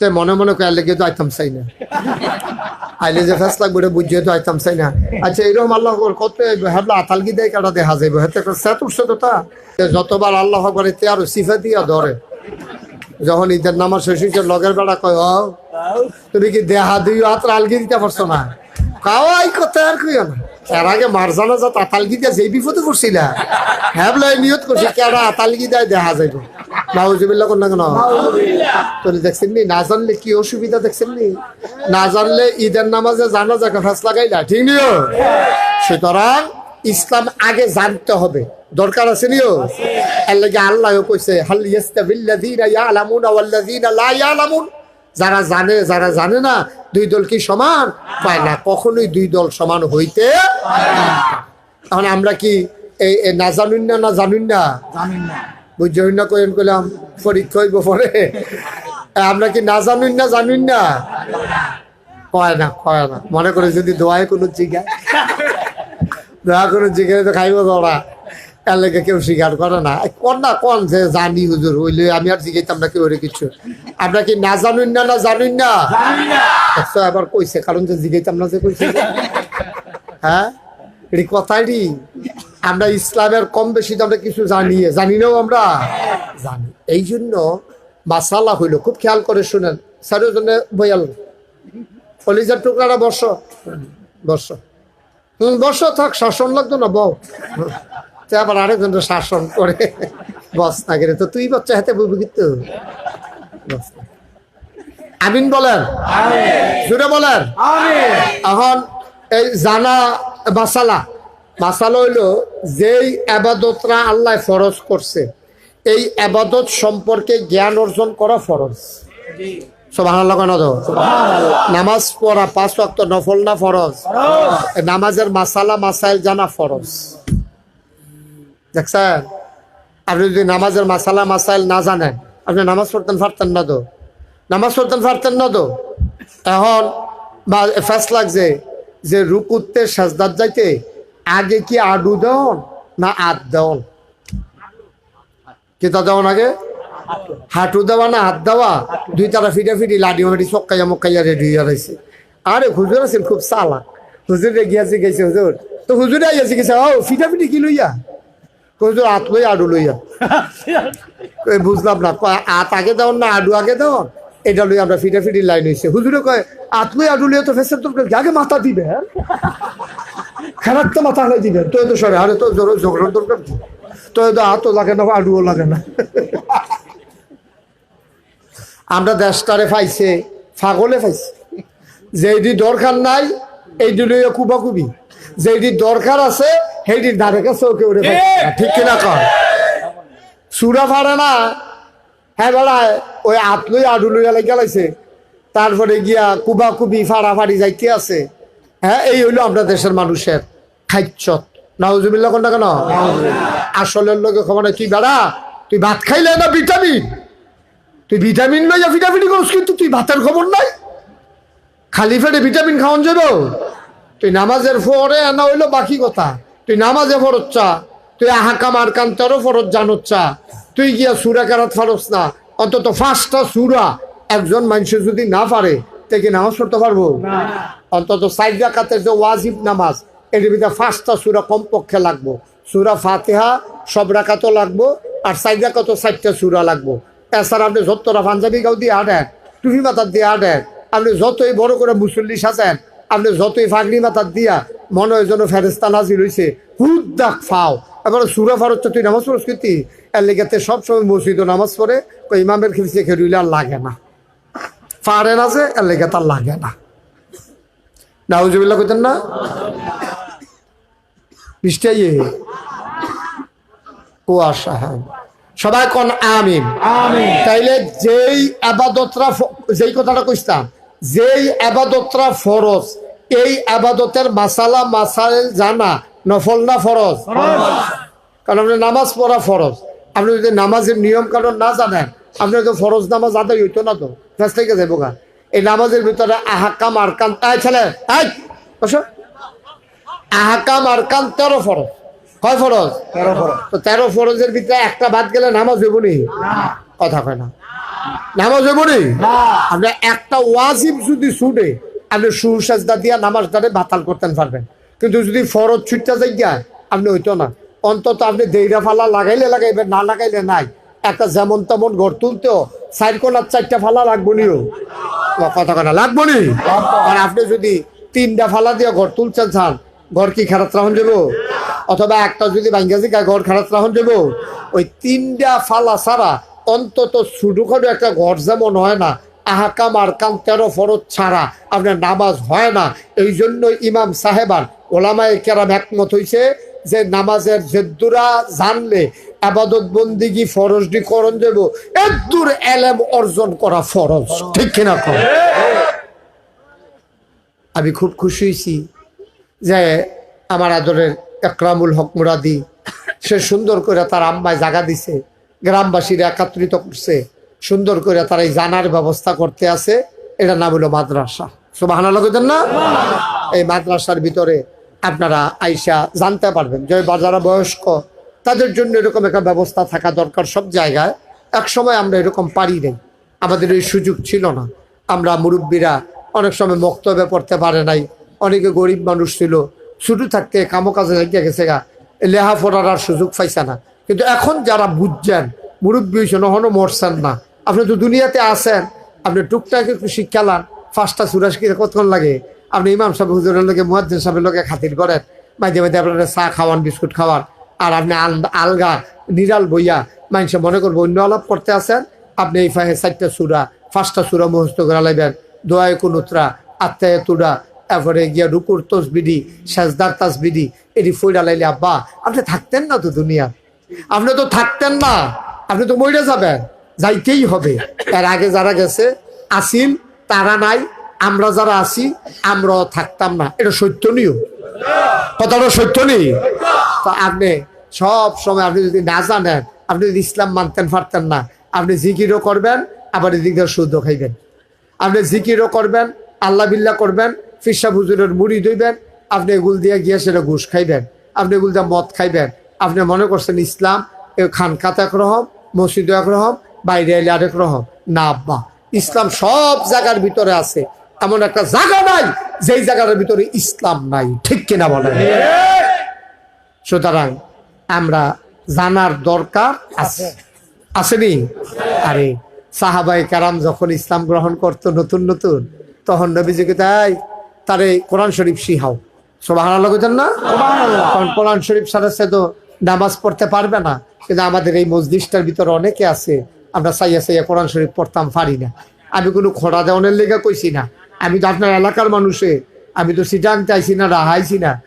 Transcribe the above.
তে মনে মনে কয়ে লেগে তো আইতাম চাই না। আইলে যে ফেস লাগবে, ওটা বুঝিয়ে তো আইতাম চাই না। আচ্ছা এরকম আল্লাহ কত আতাল আতালগি দেয় কাটা দেখা যাইব হাতে সেত উঠছে তো তা। যতবার আল্লাহ করে, তে আর সিফা দিয়া ধরে। যখন ঈদের নামাজ শেষ হয়েছে, লগের বেড়া কয় তুমি কি দেহা দুই হাত আলগি দিতে পারছ না? কাওয়াই কথা আর কইও না। এর আগে মারজানা যা আতালগি দিয়ে যেই বিপদে পড়ছিলা হ্যাঁ বলে নিয়ত করছি কেডা আতালগি দেয় দেখা যাইব? নাউজুবিল্লাহ কোন না কেন? তোরে দেখছেন নি? না জানলে কি অসুবিধা দেখছেন নি? না জানলে ঈদের নামাজে জানা যাকে ফাঁস লাগাইলা ঠিক নিও? সুতরাং ইসলাম আগে জানতে হবে। দরকার আছে নিও? এর লাগে আল্লাহ কইছে, হাল ইয়াস্তাবিল্লাযীনা ইয়ালামুনা ওয়াল্লাযীনা লা ইয়ালামুন। যারা জানে যারা জানে না দুই দল কি সমান? পায় না। কখনোই দুই দল সমান হইতে পারে না। এখন আমরা কি এই না জানুন না না জানুন না? বুঝছেন না। কইন কইলাম পরীক্ষা হইব পরে। আমরা কি না জানুন না জানুন না? কয় না কয় না। মনে করে যদি দোয়ায় কোনো জিগা দোয়া কোনো জিগায় তো খাইব ওরা। এর লেগে কেউ স্বীকার করে না। কন না কন যে জানি হুজুর হইলে আমি আর জিগাইতাম না কেউ কিছু। আমরা কি না জানুন না না জানুন না? আবার কইছে কারণ যে জিগাইতাম না যে কইছে। হ্যাঁ? এটি কথাটি আমরা ইসলামের কম বেশি তো আমরা কিছু জানি জানি নাও আমরা। জানি। এই জন্য মাসালা হইল খুব খেয়াল করে শুনেন। চারিজনে বয়াল কলিজার বর্ষ বর্ষ হম বর্ষ থাক শাসন লাগতো না বউ তে আবার আরেকজনের শাসন করে। বস না গেলে তো তুই বাচ্চা হাতে বুঝবি কিন্তু আমিন বলেন। জুড়ে বলেন। এখন এই জানা মাসালা। মাসালা হইল যেই আবাদতরা আল্লাহ ফরজ করছে এই আবাদত সম্পর্কে জ্ঞান অর্জন করা ফরজ। নামাজ পড়া পাঁচ ওয়াক্ত নফল না ফরজ? নামাজের মাসালা মাসাইল জানা ফরজ। দেখছেন? আপনি যদি নামাজের মাসালা, মাসাইল না জানেন, আপনি নামাজ পড়তেন, পারতেন না তো? নামাজ পড়তেন, পারতেন না তো? এখন বা ফ্যাস লাগছে যে রুকুতে সাজদার যাইতে, আগে কি আডু দেওয়ান না আদ দেওয়ান কিতা দেওয়ান আগে? হাঁটু দেওয়া না হাত দেওয়া? দুই তারা ফিটা ফিটি লাডি মাটি চক্কাইয়া মক্কাইয়া রেডি হয়ে রয়েছে আরে হুজুর আছেন, খুব চালাক। হুজুর গিয়াছে গেছে হুজুর। তো হুজুরে আইয়াছে গেছে ও, ফিটা ফিটি কি লইয়া? লই আডু লইয়া বুঝলাম না, কয় আত আগে দেওয়ান না আডু আগে দেওয়ান এটা লই আমরা ফিটা ফিটি লাইন হুজুরে কয় আত আডু লইয়া তো আগে মাথা দিবে খারাপ তো মাথা দিবে তো তো সরে আরে তো জোর ঝগড়ার দরকার তো তো লাগে না আডুও লাগে না। আমরা দেশটারে পাইছে ফাগলে পাইছে যেইটি দরকার নাই এইটি লইয়া কুবাকুবি। যেইটি দরকার আছে সেইটির ধারে কাছে ওকে উড়ে ঠিক কিনা কর। সুরা ফাড়ে না? হ্যাঁ বেড়ায় ওই আত লই আডু লইয়া লাগে গেলাইছে তারপরে গিয়া কুবাকুবি ফাড়াফাড়ি যাইতে আছে। হ্যাঁ এই হইল আমরা দেশের মানুষের খাইচ্ছত। নাউজুবিল্লা কোনটা কেন? আসলের লোকে খবর তুই বেড়া তুই ভাত খাইলে না ভিটামিন? তুই ভিটামিন লইয়া ভিটামিন করস কিন্তু তুই ভাতের খবর নাই। খালি ফেটে ভিটামিন খাওয়ান যাব তুই নামাজের পরে না হইল বাকি কথা। তুই নামাজে ফরজ চা তুই আহাকাম আর কান্তারও ফরজ জানোর চা। তুই গিয়া সুরা কারাত ফারস না অন্তত পাঁচটা সুরা একজন মানুষ যদি না পারে তে কি নামাজ পড়তে পারব? অন্তত সাইড রাকাতের যে ওয়াজিব নামাজ এর ভিতরে পাঁচটা সুরা কমপক্ষে লাগবো। সুরা ফাতেহা সব রাকাতও লাগবো আর সাইড রাকাতও চারটা সুরা লাগবো। এছাড়া আপনি যতটা পাঞ্জাবি গাও দিয়ে আটেন টুপি মাথার দিয়ে আটেন আপনি যতই বড় করে মুসল্লি সাজেন আপনি যতই ফাগড়ি মাথার দিয়া মনে হয় যেন ফেরেস্তা নাজির হয়েছে হুদ্দাক ফাও। এবার সুরা ফারত তুই নামাজ পড়স কিন্তু এর লেগেতে সবসময় মসজিদও নামাজ পড়ে ইমামের খিলসে খেরুইলে আর লাগে না। পারে না যে এর লেগে তার লাগে না। নাউজুবিল্লাহ কইতেন না? বৃষ্টি কুয়াশা হ্যাঁ। সবাই কোন আমিন? তাইলে যেই আবাদতরা যেই কথাটা কইতাম যেই আবাদতরা ফরজ এই আবাদতের মাসালা মাসাইল জানা নফল না ফরজ? কারণ আপনি নামাজ পড়া ফরজ। আপনি যদি নামাজের নিয়ম কানুন না জানেন আপনি তো ফরজ নামাজ আদায় হইতো না তো। ফেস থেকে যাব গা। এই নামাজের ভিতরে আহাকাম আরকান আয় ছেলে আয় আহাকাম আরকান তেরো ফরজ। কয় ফরজ? তেরো ফরজ। তো তেরো ফরজের ভিতরে একটা বাদ গেলে নামাজ হইব নি? কথা কয় না। নামাজ হইব নি? আপনি একটা ওয়াজিব যদি ছুটে আপনি সুসাজদা দিয়া নামাজ দ্বারে বাতাল করতেন পারবেন। কিন্তু যদি ফরজ ছুটতে যাই আপনি হইতো না। অন্তত আপনি দেইরা ফালা লাগাইলে লাগাইবেন না লাগাইলে নাই। একটা যেমন তেমন ঘর তুলতেও সাইড কোনার চারটা ফালা লাগবো নিও কথা কথা লাগবো নি? আর আপনি যদি তিনটা ফালা দিয়ে ঘর তুলছেন চান ঘর কি খারাপ রাখুন যাব অথবা একটা যদি ভাঙ্গাজি ঘর খারাপ রাখুন যাব ওই তিনটা ফালা ছাড়া অন্তত ছোটখাটো একটা ঘর যেমন হয় না আহাকাম আর কাম তেরো ফরত ছাড়া আপনার নামাজ হয় না। এই জন্য ইমাম সাহেবার ওলামায় কেরাম একমত হইছে যে নামাজের জেদ্দুরা জানলে আবাদত বন্দিগি ফরজডি করণ দেব এদ্দুর এলেম অর্জন করা ফরজ। ঠিক কিনা কর আমি খুব খুশি হয়েছি যে আমার আদরের একরামুল হক মুরাদি সে সুন্দর করে তার আম্মায় জাগা দিছে, গ্রামবাসীরা একাত্রিত করছে। সুন্দর করে তারা জানার ব্যবস্থা করতে আছে। এটা নাম হলো মাদ্রাসা। সুবাহ না? এই মাদ্রাসার ভিতরে আপনারা আইসা জানতে পারবেন যে যারা বয়স্ক, তাদের জন্য এরকম একটা ব্যবস্থা থাকা দরকার সব জায়গায়। এক সময় আমরা এরকম পারি নাই। আমাদের এই সুযোগ ছিল না। আমরা মুরব্বীরা অনেক সময় মক্তব্যে পড়তে পারে নাই। অনেকে গরিব মানুষ ছিল। শুরু থাকতে কামো কাজে গেছে গা। লেহা পড়ার আর সুযোগ পাইছে না। কিন্তু এখন যারা বুঝছেন মুরব্বী হয়েছেন হনো মরছেন না। আপনি তো দুনিয়াতে আছেন, আপনি টুকটাক একটু শিক্ষা লান ফার্স্টটা সুরাস কতক্ষণ লাগে? আপনি ইমাম সাহেব, হুজুরের লোকে, মুয়াজ্জিন সাহেবের লোকে খাতির করেন, মাঝে মাঝে আপনারা চা খাওয়ান, বিস্কুট খাওয়ান, আর আপনি আল- আলগা, নিরাল বইয়া, মানুষে মনে করব অন্য আলাপ করতে আসেন আপনি এই ফাহে চারটা সুরা, পাঁচটা সুরা মুহস্ত করে লাইবেন দোয়ায় কুনুত্রা আত্মায় তুডা তারপরে গিয়া রুকুর তসবিডি সাজদার তাসবিডি এটি ফইরা লাইলে, আব্বা, আপনি থাকতেন না তো দুনিয়া। আপনি তো থাকতেন না। আপনি তো মরে যাবেন, যাইতেই হবে। এর আগে যারা গেছে, আসিল, তারা নাই, আমরা যারা আছি, আমরাও থাকতাম না। এটা সত্য নিও কথাটা সত্য নেই? তো আপনি সব সময় আপনি যদি না জানেন, আপনি যদি ইসলাম মানতেন পারতেন না, আপনি জিকিরও করবেন, আবার এদিক দিয়ে শুদ্ধ খাইবেন। আপনি জিকিরও করবেন, আল্লাহ বিল্লাহ করবেন ফিসা হুজুরের মুড়ি ধইবেন, আপনি এগুল দিয়ে গিয়ে সেটা ঘুষ খাইবেন, আপনি এগুল দিয়ে মদ খাইবেন, আপনি মনে করছেন ইসলাম, এ খানকাত একরকম মসজিদ একরকম বাইরে এলে আরেক রকম। না আব্বা ইসলাম সব জায়গার ভিতরে আছে। এমন একটা জায়গা নাই যেই জায়গার ভিতরে ইসলাম নাই। ঠিক কিনা বলে সুতরাং আমরা জানার দরকার আছে। আসেনি আরে সাহাবাই কারাম যখন ইসলাম গ্রহণ করতো নতুন নতুন তখন নবীজিকে তাই তারে কোরআন শরীফ শিহাও সোবাহ না? কোরআন শরীফ সারা সে তো নামাজ পড়তে পারবে না। কিন্তু আমাদের এই মসজিদটার ভিতরে অনেকে আছে। আমরা সাইয়া সাইয়া কোরআন শরীফ পড়তাম, পারি না। আমি কোনো খোড়া দেওয়ানের লেগে কইছি না। আমি তো আপনার এলাকার মানুষে। আমি তো সিটাং চাইছি না, রাহাইছি না।